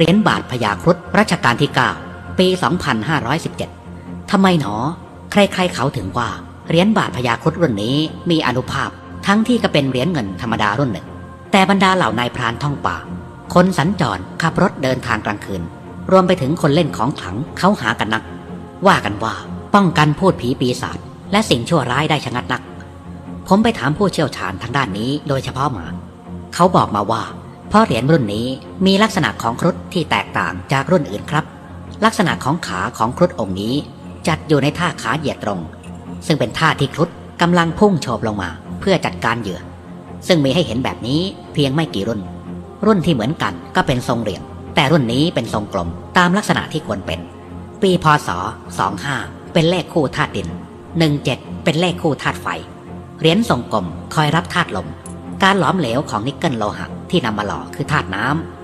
เหรียญบาทพญาครุฑรัชกาลที่ 9 ปี 2517 ทำไมหนอ ใครๆเขาถึงว่าเหรียญบาทพญาครุฑรุ่นนี้มีอนุภาพทั้งที่ก็เป็นเหรียญเงินธรรมดารุ่นหนึ่ง แต่บรรดาเหล่านายพรานท่องป่า คนสัญจรขับรถเดินทางกลางคืน รวมไปถึงคนเล่นของขลังเขาหากันนัก ว่ากันว่าป้องกันพูดผีปีศาจและสิ่งชั่วร้ายได้ชะงัดนัก ผมไปถามผู้เชี่ยวชาญทางด้านนี้โดยเฉพาะมา เขาบอกมาว่า เพราะเหรียญรุ่นนี้มีลักษณะของครุฑที่แตกต่างจากรุ่นอื่นครับ ลักษณะของขาของครุฑองค์นี้ จัดอยู่ในท่าขาเหยียดตรง ซึ่งเป็นท่าที่ครุฑกำลังพุ่งโฉบลงมา เพื่อจัดการเหยื่อ ซึ่งมีให้เห็นแบบนี้เพียงไม่กี่รุ่น รุ่นที่เหมือนกันก็เป็นทรงเหรียญแต่รุ่นนี้เป็นทรงกลมตามลักษณะที่ควรเป็น ปีพศ 25 เป็นเลขคู่ธาตุดิน 17 เป็นเลขคู่ธาตุไฟ เหรียญทรงกลมคอยรับธาตุลม การหลอมเหลวของนิกเกิลโลหะที่นำมาหล่อคือธาตุน้ำ